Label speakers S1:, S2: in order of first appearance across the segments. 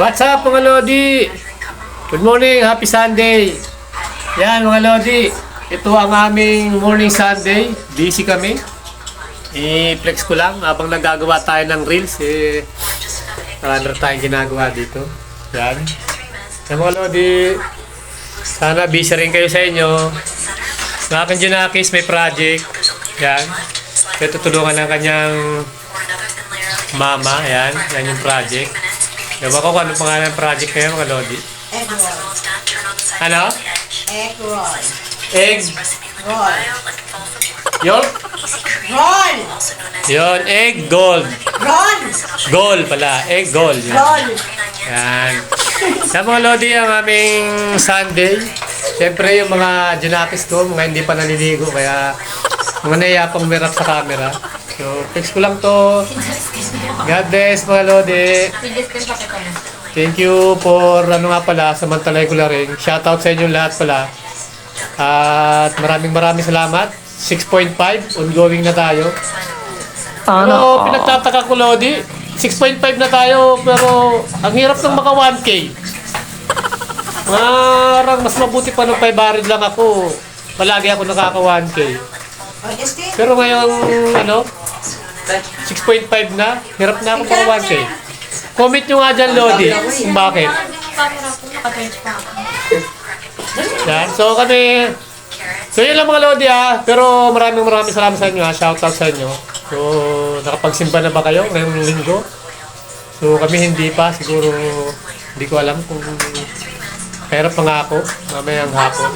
S1: What's up mga Lodi? Good morning, happy Sunday. Yan mga Lodi, ito ang aming morning Sunday. Busy kami. I-flex ko lang habang nagagawa tayo ng reels. Eh, ano tayong ginagawa dito. Yan. Yan mga Lodi, sana busy rin kayo sa inyo. Ng aking Junakis may project. Yan. Ito tutulungan ng kanyang mama. Yan. Yan yung project. Ewan ko kung anong pangalan ng project kayo mga Lodi.
S2: Egg roll.
S1: Ano?
S2: Egg roll.
S1: Egg.
S2: Roll.
S1: Yun?
S2: Roll.
S1: Yun, egg gold.
S2: Roll.
S1: Gold pala. Egg gold. Yan.
S2: Roll.
S1: Yan. Sa mga Lodi, ang aming Sunday. Siyempre yung mga junakis ko, mga hindi pa naliligo, kaya mga naiyapang mirap sa camera. So, fix ko lang to. God bless mga Lodi. Thank you for ano nga pala, samantalay ko lang rin. Shoutout sa inyo lahat pala. At maraming maraming salamat. 6.5, ongoing na tayo. Pero pinagtataka ko Lodi, 6.5 na tayo pero ang hirap ng maka 1K. Marang mas mabuti pa nung 500 lang ako. Palagi ako nakaka 1K.
S2: Oh, este.
S1: Pero ngayon, ano, 6.5 na, hirap na ako maka 1K. Comment nyo nga dyan, Lodi, kung bakit. Yan, so kami, so yun lang mga Lodi ah, pero maraming maraming salamat sa inyo ah, shoutout sa inyo. So, nakapagsimba na ba kayo ngayong linggo? So kami hindi pa, siguro hindi ko alam kung pero pangako, mamayang hapon.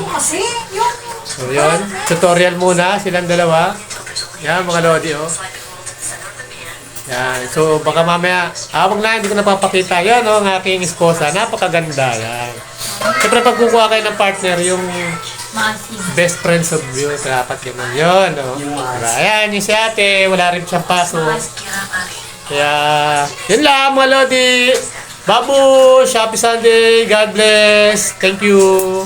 S1: So yun, tutorial muna silang dalawa. Yan mga Lodi oh. Yan, so baka mamaya, ah wag na, hindi ko napapakita. Yan oh, ang aking esposa, napakaganda. Yan. Siyempre pag kukuha kayo ng partner, yung best friends of you, dapat ganun. Yun, oh. Diba? Ayan, yung si ate, wala rin siyang paso. Kaya, yun lang mga Lodi. Babu, Happy Sunday, God bless. Thank you.